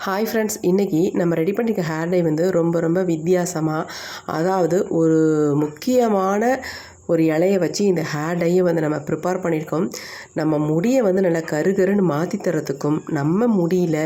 Hi friends இன்றைக்கி நம்ம ready பண்ணிக்க ஹேர் டை வந்து ரொம்ப ரொம்ப வித்தியாசமாக அதாவது ஒரு முக்கியமான ஒரு இலையை வச்சு இந்த ஹேர் டையை வந்து நம்ம ப்ரிப்பேர் பண்ணியிருக்கோம் நம்ம முடியை வந்து நல்லா கருகருன்னு மாற்றி தரத்துக்கும் நம்ம முடியில்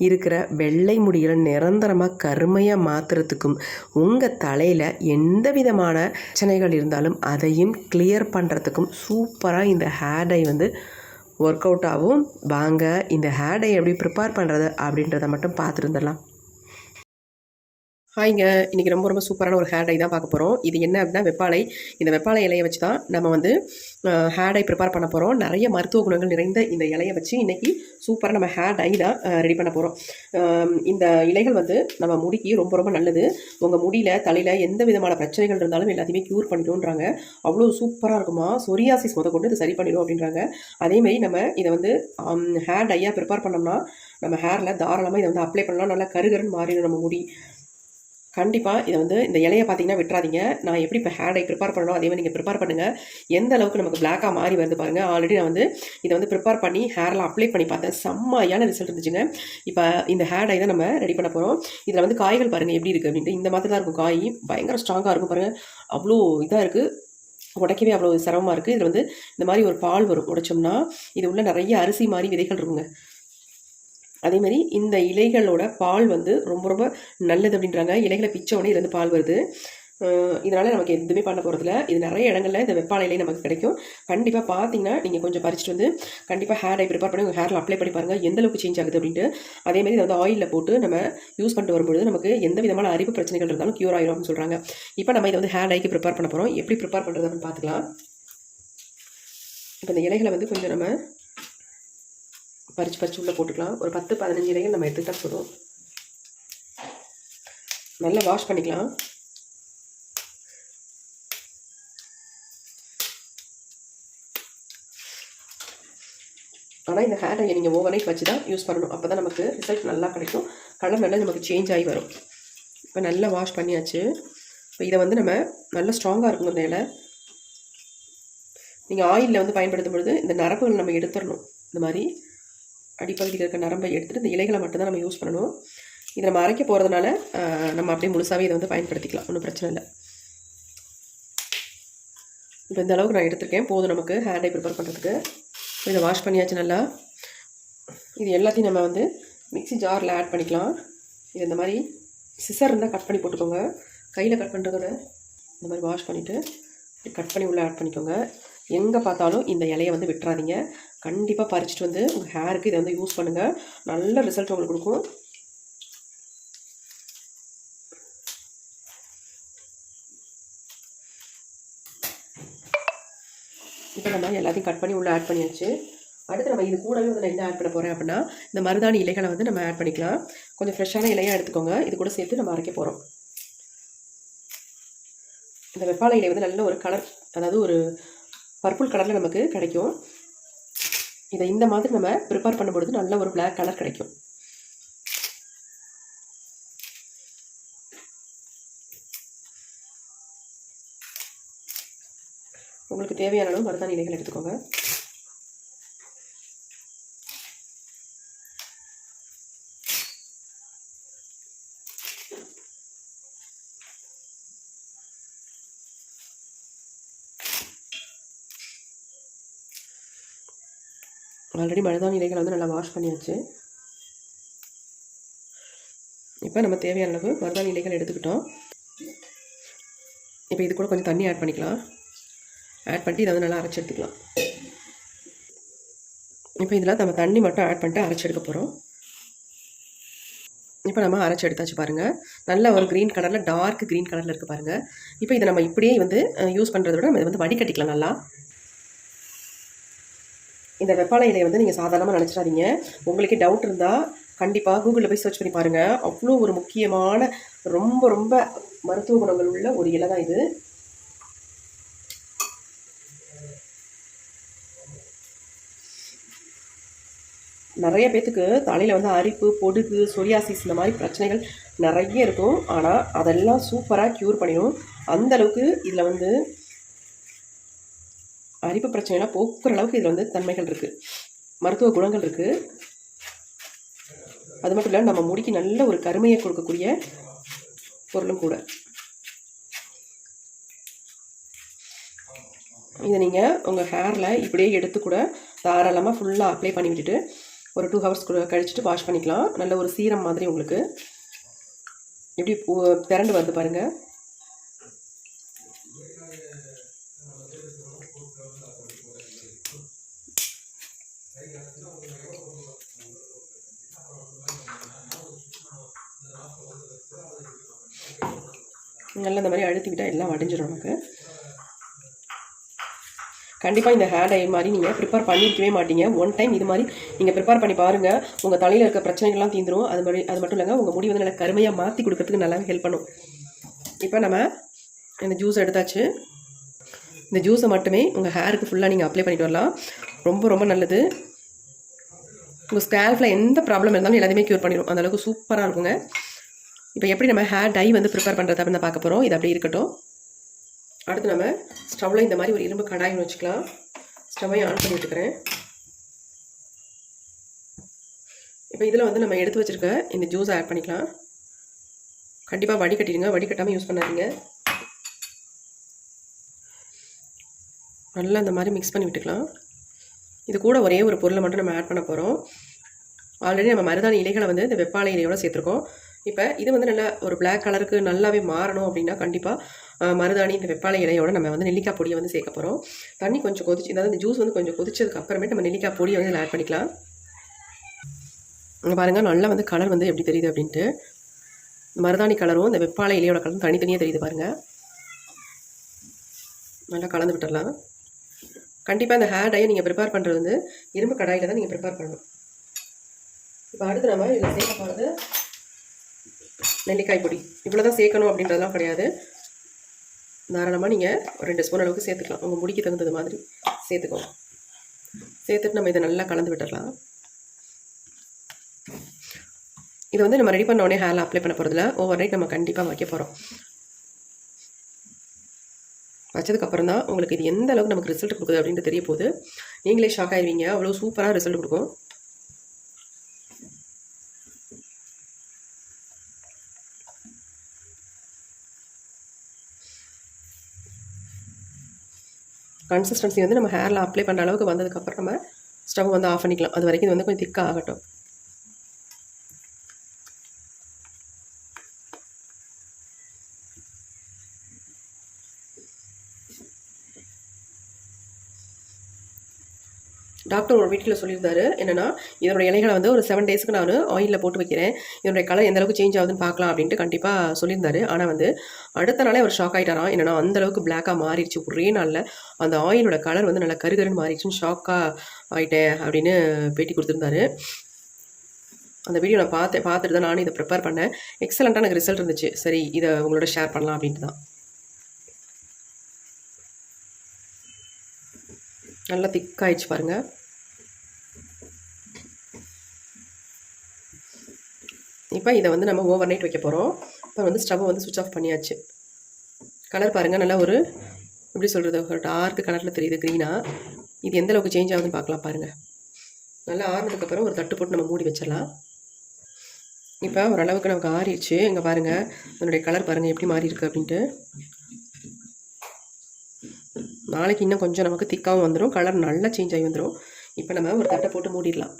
இருக்கிற வெள்ளை முடிகளை நிரந்தரமாக கருமையாக மாற்றுறதுக்கும் உங்கள் தலையில் எந்த விதமான பிரச்சனைகள் இருந்தாலும் அதையும் கிளியர் பண்ணுறதுக்கும் சூப்பராக இந்த ஹேர் டை வந்து ஒர்க் அவுட் ஆகும் வாங்க இந்த ஹேர் டை எப்படி ப்ரிப்பேர் பண்ணுறது அப்படின்றத மட்டும் பார்த்துருந்துடலாம் ஹாய்ங்க இன்றைக்கி ரொம்ப ரொம்ப சூப்பரான ஒரு ஹேர் டை தான் பார்க்க போகிறோம் இது என்ன அப்படின்னா வெப்பாலை இந்த வெப்பாலை இலையை வச்சு தான் நம்ம வந்து ஹேர் டை ப்ரிப்பேர் பண்ண போகிறோம் நிறைய மருத்துவ குணங்கள் நிறைந்த இந்த இலையை வச்சு இன்றைக்கி சூப்பராக நம்ம ஹேர் டை தான் ரெடி பண்ண போகிறோம் இந்த இலைகள் வந்து நம்ம முடிக்கு ரொம்ப ரொம்ப நல்லது. உங்கள் முடியில் தலையில் எந்த விதமான பிரச்சனைகள் இருந்தாலும் எல்லாத்தையுமே க்யூர் பண்ணிடும்ன்றாங்க. அவ்வளோ சூப்பராக இருக்குமா? சொரியாசிஸ் முத கொண்டு இது சரி பண்ணிடும் அப்படின்றாங்க. அதேமாரி நம்ம இதை வந்து ஹேர் டையாக ப்ரிப்பேர் பண்ணோம்னா நம்ம ஹேரில் தாராளமாக இதை வந்து அப்ளை பண்ணலாம். நல்லா கருகருன்னு மாறிடும் நம்ம முடி. கண்டிப்பாக இதை வந்து இந்த இலையை பார்த்தீங்கன்னா விட்டுறாதீங்க. நான் எப்படி இப்போ ஹேர் ப்ரிப்பேர் பண்ணணும் அதே மாதிரி நீங்கள் ப்ரிப்பேர் பண்ணுங்கள் எந்த அளவுக்கு நமக்கு பிளாக்காக மாறி வருது பாருங்கள் ஆல்ரெடி நான் வந்து இதை வந்து ப்ரிப்பேர் பண்ணி ஹேரில் அப்ளை பண்ணி பார்த்தேன். செம்மையான ரிசல்ட் இருந்துச்சுங்க. இப்போ இந்த ஹேர் டை தான் நம்ம ரெடி பண்ண போகிறோம் இதில் வந்து காய்கள் பாருங்கள் எப்படி இருக்குது அப்படின்ட்டு. இந்த மாதிரி தான் இருக்கும் காய். பயங்கர ஸ்ட்ராங்காக இருக்கும் பாருங்கள் அவ்வளோ இதாக இருக்குது உடைக்கவே அவ்வளோ சிரமமாக இருக்குது இதில் வந்து இந்த மாதிரி ஒரு பால் வரும். உடைச்சோம்னா இது உள்ள நிறைய அரிசி மாதிரி விதைகள் இருக்குங்க. அதேமாதிரி இந்த இலைகளோட பால் வந்து ரொம்ப ரொம்ப நல்லது அப்படின்றாங்க. இலைகளை பிச்ச உடனே இதுலேருந்து பால் வருது. இதனால் நமக்கு எதுவுமே பண்ண போகிறதில்ல இது நிறைய இடங்களில் இந்த வெப்பாலை இலை நமக்கு கிடைக்கும். கண்டிப்பாக பார்த்தீங்கன்னா நீங்கள் கொஞ்சம் பறிச்சுட்டு வந்து கண்டிப்பாக ஹேர் டை ப்ரிப்பேர் பண்ணி உங்கள் ஹேரில் அப்ளை பண்ணி பாருங்கள் எந்த அளவுக்கு சேஞ்ச் ஆகுது அப்படின்ட்டு. அதேமாதிரி இதை வந்து ஆயிலில் போட்டு நம்ம யூஸ் பண்ணிட்டு வரும்பொழுது நமக்கு எந்த விதமான அறிவு பிரச்சனைகள் இருந்தாலும் க்யூர் ஆயிரும் அப்படின்னு சொல்கிறாங்க இப்போ நம்ம இதை வந்து ஹேர் டைக்கு ப்ரிப்பேர் பண்ண போகிறோம் எப்படி ப்ரிப்பேர் பண்ணுறது அப்படின்னு பார்த்துக்கலாம் இப்போ இந்த இலைகளை வந்து கொஞ்சம் நம்ம பறிச்சு பறிச்சு உள்ளே போட்டுக்கலாம். ஒரு பத்து பதினஞ்சு இலைகள் நம்ம எடுத்துக்கிட்டா போதும் நல்லா வாஷ் பண்ணிக்கலாம். ஆனால் இந்த ஹேர் டையை நீங்கள் ஓவர் நைட் வச்சு தான் யூஸ் பண்ணணும். அப்போ தான் நமக்கு ரிசல்ட் நல்லா கிடைக்கும். கலர் நல்லா நமக்கு சேஞ்ச் ஆகி வரும். இப்போ நல்லா வாஷ் பண்ணியாச்சு. இப்போ இதை வந்து நம்ம நல்லா ஸ்ட்ராங்காக இருக்கும் இந்த இலை. நீங்கள் ஆயிலில் வந்து பயன்படுத்தும் பொழுது இந்த நரம்புகள் நம்ம எடுத்துடணும். இந்த மாதிரி அடிப்பகுதியில் இருக்க நரம்பை எடுத்துகிட்டு இந்த இலைகளை மட்டும்தான் நம்ம யூஸ் பண்ணணும். இதை நம்ம அரைக்க போகிறதுனால நம்ம அப்படியே முழுசாகவே இதை வந்து பயன்படுத்திக்கலாம். ஒன்றும் பிரச்சனை இல்லை. இப்போ இந்த அளவுக்கு நான் எடுத்திருக்கேன். போதும் நமக்கு. ஹேர் டை ப்ரிப்பேர் பண்ணுறதுக்கு இதை வாஷ் பண்ணியாச்சு நல்லா. இது எல்லாத்தையும் நம்ம வந்து மிக்சி ஜாரில் ஆட் பண்ணிக்கலாம். இது இந்த மாதிரி சிசர் இருந்தால் கட் பண்ணி போட்டுக்கோங்க. கையில் கட் பண்ணுறதோட இந்த மாதிரி வாஷ் பண்ணிவிட்டு கட் பண்ணி உள்ளே ஆட் பண்ணிக்கோங்க. எங்கே பார்த்தாலும் இந்த இலையை வந்து விட்டுறாதீங்க. கண்டிப்பாக பறிச்சிட்டு வந்து உங்கள் ஹேருக்கு இதை வந்து யூஸ் பண்ணுங்கள் நல்ல ரிசல்ட் உங்களுக்கு கொடுக்கும். இப்போ நம்ம எல்லாத்தையும் கட் பண்ணி உள்ளே ஆட் பண்ணியாச்சு. அடுத்து நம்ம இது கூடவே வந்து நான் என்ன ஆட் பண்ண போகிறேன் அப்படின்னா இந்த மருதாணி இலைகளை வந்து நம்ம ஆட் பண்ணிக்கலாம். கொஞ்சம் ஃப்ரெஷ்ஷான இலையாக எடுத்துக்கோங்க. இது கூட சேர்த்து நம்ம அரைக்க போகிறோம் இந்த வெப்பாலை இலை வந்து நல்ல ஒரு கலர் அதாவது ஒரு பர்பிள் கலரில் நமக்கு கிடைக்கும். இதை இந்த மாதிரி நம்ம ப்ரிப்பேர் பண்ணும்பொழுது நல்ல ஒரு பிளாக் கலர் கிடைக்கும். உங்களுக்கு தேவையான அளவு மருதாணி இலைகள் எடுத்துக்கோங்க. ஆல்ரெடி மருதாணி இலைகளை வந்து நல்லா வாஷ் பண்ணியாச்சு. இப்போ நம்ம தேவையான அளவு மருதாணி இலைகள் எடுத்துக்கிட்டோம். இப்போ இது கூட கொஞ்சம் தண்ணி ஆட் பண்ணிக்கலாம். ஆட் பண்ணிட்டு இதை வந்து நல்லா அரைச்சி எடுத்துக்கலாம். இப்போ இதில் நம்ம தண்ணி மட்டும் ஆட் பண்ணிட்டு அரைச்சி எடுக்க போகிறோம் இப்போ நம்ம அரைச்சி எடுத்தாச்சு பாருங்கள் நல்ல ஒரு க்ரீன் கலரில் டார்க் க்ரீன் கலரில் இருக்குது பாருங்கள் இப்போ இதை நம்ம இப்படியே வந்து யூஸ் பண்ணுறத விட நம்ம இதை வந்து வடிகட்டிக்கலாம் நல்லா. இந்த வெப்பாலை இலையை வந்து நீங்கள் சாதாரணமாக நினச்சிடாதீங்க. உங்களுக்கே டவுட் இருந்தால் கண்டிப்பாக கூகுளில் போய் சர்ச் பண்ணி பாருங்கள் அவ்வளோ ஒரு முக்கியமான ரொம்ப ரொம்ப மருத்துவ குணங்கள் உள்ள ஒரு இலை தான் இது. நிறைய பேத்துக்கு தலையில் வந்து அரிப்பு பொடுகு சொரியாசிஸ் இந்த மாதிரி பிரச்சனைகள் நிறைய இருக்கும். ஆனால் அதெல்லாம் சூப்பராக க்யூர் பண்ணிடும் அந்தளவுக்கு இதில் வந்து அரிப்பு பிரச்சனைலாம் போக்குற அளவுக்கு இதில் வந்து தன்மைகள் இருக்குது மருத்துவ குணங்கள் இருக்குது அது மட்டும் இல்லை நம்ம முடிக்கு நல்ல ஒரு கருமையை கொடுக்கக்கூடிய பொருளும் கூட. இதை நீங்கள் உங்கள் ஹேரில் இப்படியே எடுத்து கூட தாராளமாக ஃபுல்லாக அப்ளை பண்ணி விட்டுட்டு ஒரு டூ ஹவர்ஸ் கூட கழிச்சிட்டு வாஷ் பண்ணிக்கலாம். நல்ல ஒரு சீரம் மாதிரி உங்களுக்கு. எப்படி திரண்டு வருது பாருங்கள் நல்லா இந்த மாதிரி அழுத்தி விட்டால் எல்லாம் வடிஞ்சிடும் நமக்கு. கண்டிப்பாக இந்த ஹேர் டை மாதிரி நீங்கள் ப்ரிப்பேர் பண்ணியிருக்கவே மாட்டீங்க. ஒன் டைம் இது மாதிரி நீங்கள் ப்ரிப்பேர் பண்ணி பாருங்கள் உங்கள் தலையில் இருக்க பிரச்சனைகள்லாம் தீந்துடும் அது மாதிரி அது மட்டும் இல்லைங்க உங்கள் முடி வந்து நல்லா கருமையாக மாற்றி கொடுக்கறதுக்கு நல்லா ஹெல்ப் பண்ணும். இப்போ நம்ம இந்த ஜூஸ் எடுத்தாச்சு. இந்த ஜூஸை மட்டுமே உங்கள் ஹேருக்கு ஃபுல்லாக நீங்கள் அப்ளை பண்ணிட்டு வரலாம். ரொம்ப ரொம்ப நல்லது. உங்கள் ஸ்கேல்ஃபில் எந்த ப்ராப்ளம் இருந்தாலும் எல்லாத்தையுமே க்யூர் பண்ணிடும் அந்தளவுக்கு சூப்பராக இருக்குங்க. இப்போ எப்படி நம்ம ஹேர் டை வந்து ப்ரிப்பேர் பண்ணுறது அப்படின்னு பார்க்க போகிறோம் இது அப்படியே இருக்கட்டும். அடுத்து நம்ம ஸ்டவ்வில் இந்த மாதிரி ஒரு இரும்பு கடாய் வச்சுக்கலாம். ஸ்டவ்வையும் ஆன் பண்ணி விட்டுக்கிறேன் இப்போ இதில் வந்து நம்ம எடுத்து வச்சுருக்க இந்த ஜூஸை ஆட் பண்ணிக்கலாம். கண்டிப்பாக வடிகட்டிடுங்க. வடிகட்டாமல் யூஸ் பண்ணாதீங்க. நல்லா இந்த மாதிரி மிக்ஸ் பண்ணி விட்டுக்கலாம். இது கூட ஒரே ஒரு பொருளை மட்டும் நம்ம ஆட் பண்ண போகிறோம் ஆல்ரெடி நம்ம மருதாணி இலைகளை வந்து இந்த வெப்பாலை இலையோட சேர்த்துருக்கோம். இப்போ இது வந்து நல்லா ஒரு பிளாக் கலருக்கு நல்லாவே மாறணும் அப்படின்னா கண்டிப்பாக மருதாணி இந்த வெப்பாலை இலையோட நம்ம வந்து நெல்லிக்காய் பொடியை வந்து சேர்க்க போகிறோம் தண்ணி கொஞ்சம் கொதிச்சு அதாவது இந்த ஜூஸ் வந்து கொஞ்சம் கொதிச்சதுக்கு அப்புறமே நம்ம நெல்லிக்காய் பொடியை வந்து ஆட் பண்ணிக்கலாம். இங்கே பாருங்கள் நல்லா வந்து கலர் வந்து எப்படி தெரியுது அப்படின்ட்டு. மருதாணி கலரும் இந்த வெப்பாலை இலையோட கலரும் தனித்தனியாக தெரியுது பாருங்கள் நல்லா கலந்து விட்டுடலாம் கண்டிப்பாக இந்த ஹேர் டையை நீங்கள் ப்ரிப்பேர் பண்ணுறது வந்து இரும்பு கடாயில் தான் நீங்கள் ப்ரிப்பேர் பண்ணணும். இப்போ அடுத்து நம்ம இதில் சேர்க்க போகிறது நெல்லிக்காய் பொடி. இவ்வளோ தான் சேர்க்கணும் அப்படின்றதெல்லாம் கிடையாது. தாராளமாக நீங்கள் ஒரு ரெண்டு ஸ்பூன் அளவுக்கு சேர்த்துக்கலாம். உங்கள் முடிக்கு தகுந்தது மாதிரி சேர்த்துக்கோங்க. சேர்த்துட்டு நம்ம இதை நல்லா கலந்து விட்டுடலாம் இதை வந்து நம்ம ரெடி பண்ண உடனே ஹேரில் அப்ளை பண்ண போகிறதுல ஓவர் நைட் நம்ம கண்டிப்பாக வைக்க போகிறோம் வச்சதுக்கப்புறம் தான் உங்களுக்கு இது எந்த அளவுக்கு நமக்கு ரிசல்ட் கொடுக்குது அப்படின்ட்டு தெரிய போகுது. நீங்களே ஷாக் ஆயிடுவீங்க அவ்வளோ சூப்பராக ரிசல்ட் கொடுக்கும். கன்சிஸ்டன்சி வந்து நம்ம ஹேரில் அப்ளை பண்ணுற அளவுக்கு வந்ததுக்கப்புறம் நம்ம ஸ்டவ் வந்து ஆஃப் பண்ணிக்கலாம். அது வரைக்கும் இது வந்து கொஞ்சம் திக்காக ஆகட்டும். டாக்டர் ஒரு வீட்டில் சொல்லியிருந்தாரு என்னென்னா இதனுடைய இலைகளை வந்து ஒரு செவன் டேஸ்க்கு நான் ஆயிலில் போட்டு வைக்கிறேன். இதனுடைய கலர் எந்த அளவுக்கு சேஞ்ச் ஆகுதுன்னு பார்க்கலாம் அப்படின்ட்டு கண்டிப்பாக சொல்லியிருந்தாரு. ஆனால் வந்து அடுத்த நாளே அவர் ஷாக் ஆகிட்டாராம் என்னன்னா அந்த அளவுக்கு பிளாக்காக மாறிடுச்சு. ஒரே நாளில் அந்த ஆயிலோட கலர் வந்து நல்லா கருகருன்னு மாறிடுச்சுன்னு ஷாக்காக ஆகிட்டேன் அப்படின்னு பேட்டி கொடுத்துருந்தாரு. அந்த வீடியோ நான் பார்த்தேன் பார்த்துட்டு தான் நானும் இதை ப்ரிப்பேர் பண்ணேன். எக்ஸலண்ட்டாக எனக்கு ரிசல்ட் இருந்துச்சு. சரி இதை உங்களோட ஷேர் பண்ணலாம் அப்படின்ட்டு தான். நல்லா திக்காயிடுச்சு பாருங்கள் இப்போ இதை வந்து நம்ம ஓவர் நைட் வைக்க போகிறோம் இப்போ வந்து ஸ்டவ் வந்து சுவிட்ச் ஆஃப் பண்ணியாச்சு. கலர் பாருங்கள் நல்லா ஒரு எப்படி சொல்கிறது ஒரு டார்க் கலரில் தெரியுது க்ரீனாக இது எந்த அளவுக்கு சேஞ்ச் ஆகுதுன்னு பார்க்கலாம் பாருங்கள் நல்லா ஆறுனதுக்கப்புறம் ஒரு தட்டு போட்டு நம்ம மூடி வச்சிடலாம். இப்போ ஓரளவுக்கு நமக்கு ஆறிடுச்சு. இங்கே பாருங்கள் அதனுடைய கலர் பாருங்கள் எப்படி மாறி இருக்குது அப்படின்ட்டு. நாளைக்கு இன்னும் கொஞ்சம் நமக்கு திக்காகவும் வந்துடும் கலர் நல்லா சேஞ்ச் ஆகி வந்துடும் இப்போ நம்ம ஒரு தட்டை போட்டு மூடிடலாம்.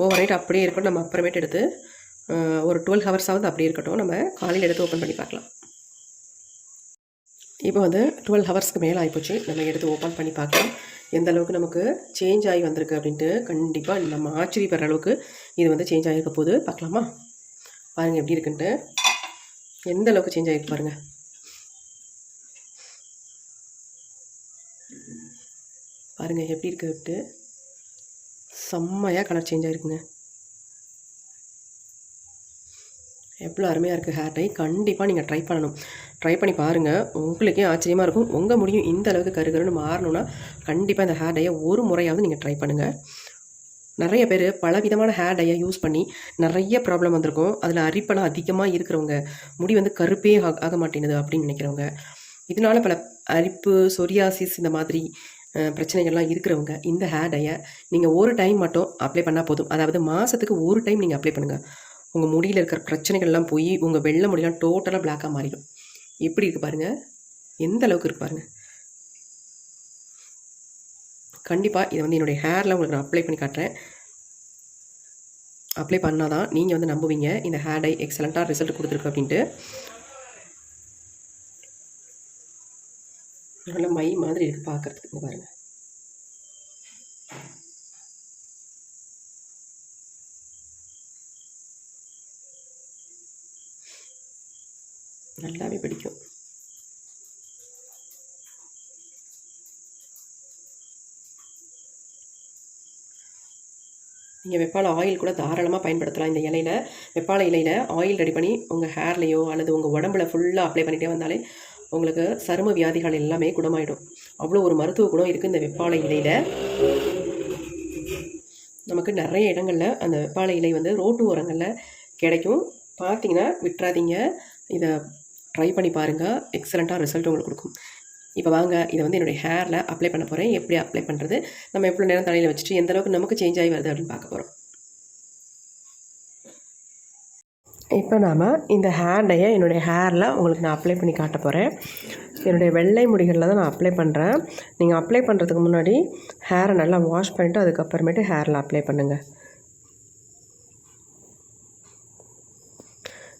ஓவர் நைட் அப்படியே இருக்கட்டும் நம்ம அப்புறமேட்டு எடுத்து ஒரு டுவெல் ஹவர்ஸாவது அப்படியே இருக்கட்டும். நம்ம காலையில் எடுத்து ஓப்பன் பண்ணி பார்க்கலாம். இப்போ வந்து டுவெல் ஹவர்ஸ்க்கு மேலே ஆகிப்போச்சு நம்ம எடுத்து ஓப்பன் பண்ணி பார்க்கலாம். எந்த அளவுக்கு நமக்கு சேஞ்ச் ஆகி வந்திருக்கு அப்படின்ட்டு கண்டிப்பாக நம்ம ஆச்சரியப்படுற அளவுக்கு இது வந்து சேஞ்ச் ஆகிருக்க போது பார்க்கலாமா? பாருங்கள் எப்படி இருக்குன்ட்டு. எந்த அளவுக்கு சேஞ்ச் ஆகிருக்கு பாருங்கள் பாருங்கள் எப்படி இருக்கு விட்டு செம்மையாக கலர் சேஞ்ச் ஆகிருக்குங்க எவ்வளோ அருமையாக இருக்குது ஹேர் டை கண்டிப்பாக நீங்கள் ட்ரை பண்ணணும். ட்ரை பண்ணி பாருங்கள் உங்களுக்கே ஆச்சரியமாக இருக்கும். உங்கள் முடியும் இந்த அளவுக்கு கருகருன்னு மாறணும்னா கண்டிப்பாக இந்த ஹேர் டையை ஒரு முறையாவது நீங்கள் ட்ரை பண்ணுங்கள் நிறைய பேர் பல விதமான ஹேர் டையை யூஸ் பண்ணி நிறைய ப்ராப்ளம் வந்திருக்கும். அதில் அரிப்பெல்லாம் அதிகமாக இருக்கிறவங்க முடி வந்து கருப்பே ஆக ஆக மாட்டேங்குது அப்படின்னு நினைக்கிறவங்க. இதனால பல அரிப்பு சொரியாசிஸ் இந்த மாதிரி பிரச்சனைகள்லாம் இருக்கிறவங்க இந்த ஹேர் டையை நீங்கள் ஒரு டைம் மட்டும் அப்ளை பண்ணால் போதும். அதாவது மாதத்துக்கு ஒரு டைம் நீங்கள் அப்ளை பண்ணுங்கள் உங்கள் முடியில் இருக்கிற பிரச்சனைகள்லாம் போய் உங்கள் வெள்ளை முடியெல்லாம் டோட்டலாக பிளாக்காக மாறிடும். எப்படி இருக்குது பாருங்கள் எந்த அளவுக்கு இருக்கு பாருங்கள் கண்டிப்பாக இதை வந்து என்னுடைய ஹேரில் உங்களுக்கு நான் அப்ளை பண்ணி காட்டுறேன். அப்ளை பண்ணால் தான் நீங்கள் வந்து நம்புவீங்க இந்த ஹேர் டை எக்ஸலண்ட்டாக ரிசல்ட் கொடுத்துருக்கு அப்படின்ட்டு. நல்ல மை மாதிரி இருக்குது பார்க்குறதுக்கு இங்கே பாருங்கள் நல்லாவே பிடிக்கும். நீங்கள் வெப்பால ஆயில் கூட தாராளமாக பயன்படுத்தலாம். இந்த இலையில வெப்பாலை இலையில் ஆயில் ரெடி பண்ணி உங்கள் ஹேர்லேயோ அல்லது உங்கள் உடம்புல ஃபுல்லாக அப்ளை பண்ணிகிட்டே வந்தாலே உங்களுக்கு சரும வியாதிகள் எல்லாமே குணமாயிடும். அவ்வளோ ஒரு மருத்துவ குணம் இருக்குது இந்த வெப்பாலை இலையில். நமக்கு நிறைய இடங்களில் அந்த வெப்பாலை இலை வந்து ரோட்டு ஓரங்களில் கிடைக்கும். பார்த்தீங்கன்னா விட்டுறாதீங்க. இதை ட்ரை பண்ணி பாருங்கள் எக்ஸலண்ட்டாக ரிசல்ட் உங்களுக்கு கொடுக்கும். இப்போ வாங்க இதை வந்து என்னுடைய ஹேரில் அப்ளை பண்ண போகிறேன் எப்படி அப்ளை பண்ணுறது நம்ம எவ்வளோ நேரம் தலையில் வச்சுட்டு எந்தளவுக்கு நமக்கு சேஞ்ச் ஆகி வருது அப்படின்னு பார்க்க போகிறோம் இப்போ நாம் இந்த ஹேர் டையை என்னுடைய ஹேரில் உங்களுக்கு நான் அப்ளை பண்ணி காட்ட போகிறேன் என்னுடைய வெள்ளை முடிகளில் தான் நான் அப்ளை பண்ணுறேன் நீங்கள் அப்ளை பண்ணுறதுக்கு முன்னாடி ஹேரை நல்லா வாஷ் பண்ணிவிட்டு அதுக்கப்புறமேட்டு ஹேரில் அப்ளை பண்ணுங்கள்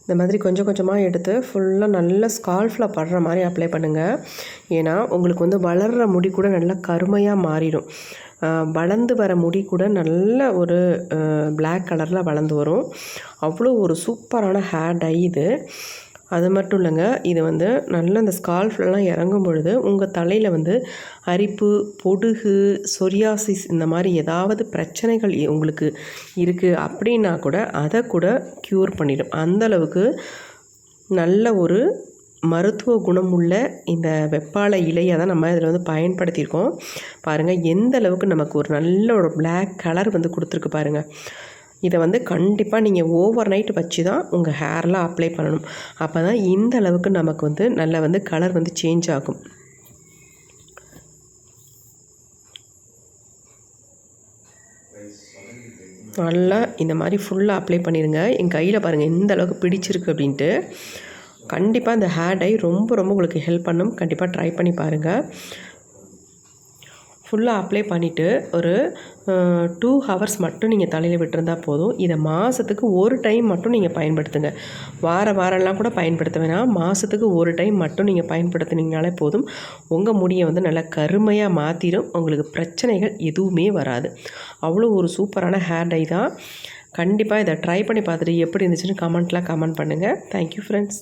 இந்த மாதிரி கொஞ்சம் கொஞ்சமாக எடுத்து ஃபுல்லாக நல்ல ஸ்கால்ஃபில் படுற மாதிரி அப்ளை பண்ணுங்கள் ஏன்னா உங்களுக்கு வந்து வளர்கிற முடி கூட நல்லா கருமையாக மாறிடும். வளர்ந்து வர முடி கூட நல்ல ஒரு பிளாக் கலரில் வளர்ந்து வரும். அவ்வளோ ஒரு சூப்பரான ஹேர் டை இது. அது மட்டும் இல்லைங்க இது வந்து நல்ல அந்த ஸ்கால்ஃப்லலாம் இறங்கும் பொழுது உங்கள் தலையில் வந்து அரிப்பு பொடுகு சொரியாசிஸ் இந்த மாதிரி ஏதாவது பிரச்சனைகள் உங்களுக்கு இருக்குது அப்படின்னா கூட அதை கூட க்யூர் பண்ணிடும். அந்த அளவுக்கு நல்ல ஒரு மருத்துவ குணமுள்ள இந்த வெப்பால இலையை தான் நம்ம இதில் வந்து பயன்படுத்தியிருக்கோம். பாருங்கள் எந்த அளவுக்கு நமக்கு ஒரு நல்ல ஒரு பிளாக் கலர் வந்து கொடுத்துருக்கு பாருங்கள் இதை வந்து கண்டிப்பாக நீங்கள் ஓவர் நைட் வச்சு தான் உங்கள் ஹேரில் அப்ளை பண்ணணும். அப்போ தான் இந்த அளவுக்கு நமக்கு வந்து நல்ல வந்து கலர் வந்து சேஞ்ச் ஆகும். நல்லா இந்த மாதிரி ஃபுல்லாக அப்ளை பண்ணிடுங்க என் கையில் பாருங்கள் எந்த அளவுக்கு பிடிச்சிருக்கு அப்படின்ட்டு. கண்டிப்பாக இந்த ஹேர் டை ரொம்ப ரொம்ப உங்களுக்கு ஹெல்ப் பண்ணும். கண்டிப்பாக ட்ரை பண்ணி பாருங்கள் ஃபுல்லாக அப்ளை பண்ணிவிட்டு ஒரு டூ ஹவர்ஸ் மட்டும் நீங்கள் தலையில் விட்டுருந்தா போதும். இதை மாதத்துக்கு ஒரு டைம் மட்டும் நீங்கள் பயன்படுத்துங்க. வார வாரம்லாம் கூட பயன்படுத்த வேணாம். மாதத்துக்கு ஒரு டைம் மட்டும் நீங்கள் பயன்படுத்துனீங்கனாலே போதும். உங்கள் முடியை வந்து நல்லா கருமையாக மாற்றிடும் உங்களுக்கு பிரச்சனைகள் எதுவுமே வராது. அவ்வளோ ஒரு சூப்பரான ஹேர் டை தான். கண்டிப்பாக இதை ட்ரை பண்ணி பார்த்துட்டு எப்படி இருந்துச்சுன்னு கமெண்ட்லாம் கமெண்ட் பண்ணுங்கள் தேங்க்யூ ஃப்ரெண்ட்ஸ்